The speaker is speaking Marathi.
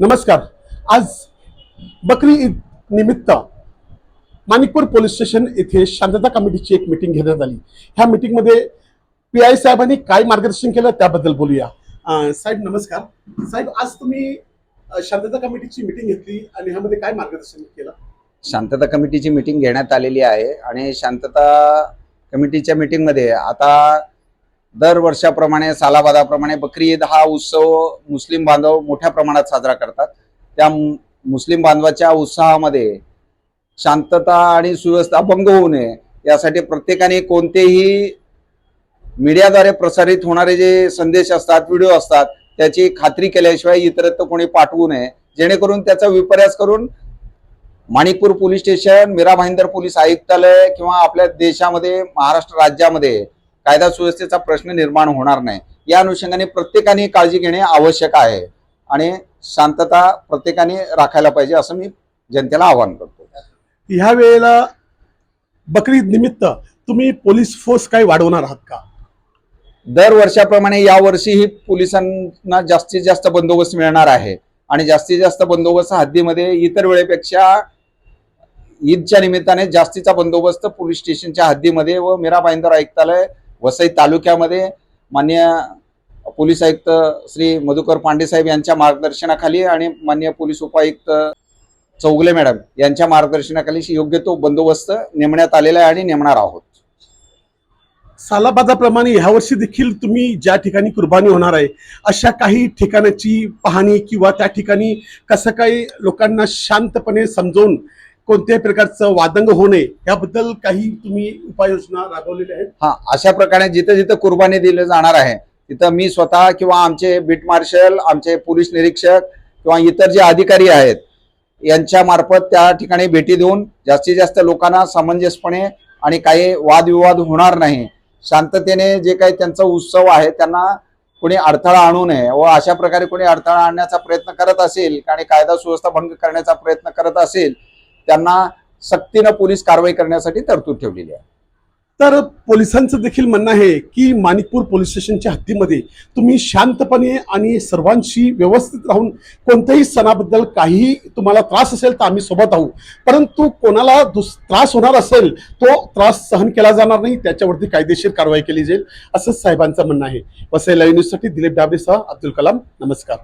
नमस्कार. आज बकरी ईद निमित्त माणिकपूर पोलीस स्टेशन येथे शांतता कमिटीची एक मिटिंग घेण्यात आली. ह्या मीटिंगमध्ये पी आय साहेबांनी काय मार्गदर्शन केलं त्याबद्दल बोलूया. साहेब नमस्कार. साहेब आज तुम्ही शांतता कमिटीची मिटिंग घेतली आणि ह्यामध्ये काय मार्गदर्शन केलं? शांतता कमिटीची मीटिंग घेण्यात आलेली आहे आणि शांतता कमिटीच्या मीटिंगमध्ये आता दर वर्षाप्रमाणे सालाबादाप्रमाणे बकरी ईद हा उत्सव मुस्लिम बांधव मोठ्या प्रमाणात साजरा करतात. त्या मुस्लिम बांधवाच्या उत्साहामध्ये शांतता आणि सुव्यवस्था भंग होऊ नये यासाठी प्रत्येकाने कोणतेही मीडियाद्वारे प्रसारित होणारे जे संदेश असतात व्हिडिओ असतात त्याची खात्री केल्याशिवाय इतरत्र कोणी पाठवू नये. जेणेकरून त्याचा विपर्यास करून Manikpur police station Mira Bhayandar police आयुक्तालय किंवा आपल्या देशामध्ये महाराष्ट्र राज्यामध्ये कायदा सुव्यवस्थेचा प्रश्न निर्माण होणार नाही. या अनुषंगाने प्रत्येकाने काळजी घेणे आवश्यक आहे आणि शांतता प्रत्येकाने राखायला पाहिजे असं मी जनतेला आवाहन करतो. ह्या वेळेला बकरी ईद निमित्त तुम्ही पोलीस फोर्स काही वाढवणार आहात का? दर वर्षाप्रमाणे यावर्षीही पोलिसांना जास्तीत जास्त बंदोबस्त मिळणार आहे. आणि जास्तीत जास्त बंदोबस्त हद्दीमध्ये इतर वेळेपेक्षा ईदच्या निमित्ताने जास्तीचा बंदोबस्त पोलीस स्टेशनच्या हद्दीमध्ये व मीरा भाईंदर आयुक्तालय वसई तालुक्यामध्ये मान्य पोलीस आयुक्त श्री मधुकर पांडे साहेब यांच्या मार्गदर्शनाखाली आणि मान्य पोलीस उपायुक्त चौगले मॅडम यांच्या मार्गदर्शनाखाली योग्य तो बंदोबस्त नेमण्यात आलेला आहे आणि नेमणार आहोत. सालाबाजाप्रमाणे ह्या वर्षी देखील तुम्ही ज्या ठिकाणी कुर्बानी होणार आहे अशा काही ठिकाणाची पाहणी किंवा त्या ठिकाणी कसं काही लोकांना शांतपणे समजवून कोणत्याही प्रकारचं वादंग होऊ नये याबद्दल काही तुम्ही उपाययोजना राबवलेल्या आहेत? हा अशा प्रकारे जिथं जिथं कुर्बानी दिली जाणार आहे तिथं मी स्वतः किंवा आमचे बीट मार्शल आमचे पोलीस निरीक्षक किंवा इतर जे अधिकारी आहेत यांच्या मार्फत त्या ठिकाणी भेटी देऊन जास्तीत जास्त लोकांना सामंजस्यपणे आणि काही वादविवाद होणार नाही शांततेने जे काही त्यांचा उत्सव आहे त्यांना कोणी अडथळा आणू नये व अशा प्रकारे कोणी अडथळा आणण्याचा प्रयत्न करत असेल आणि कायदा सुव्यवस्था भंग करण्याचा प्रयत्न करत असेल त्यांना सक्तीनं पोलीस कारवाई करण्यासाठी तरतूद ठेवलेली आहे. तर पोलिसांचं देखील म्हणणं आहे की माणिकपूर पोलीस स्टेशनच्या हद्दीमध्ये तुम्ही शांतपणे आणि सर्वांशी व्यवस्थित राहून कोणत्याही सणाबद्दल काही तुम्हाला त्रास असेल तर आम्ही सोबत आहोत. परंतु कोणाला दुस त्रास होणार असेल तो त्रास सहन केला जाणार नाही. त्याच्यावरती कायदेशीर कारवाई केली जाईल असं साहेबांचं म्हणणं आहे. वसई लाईव्ह न्यूजसाठी दिलीप डाबरेसह अब्दुल कलाम. नमस्कार.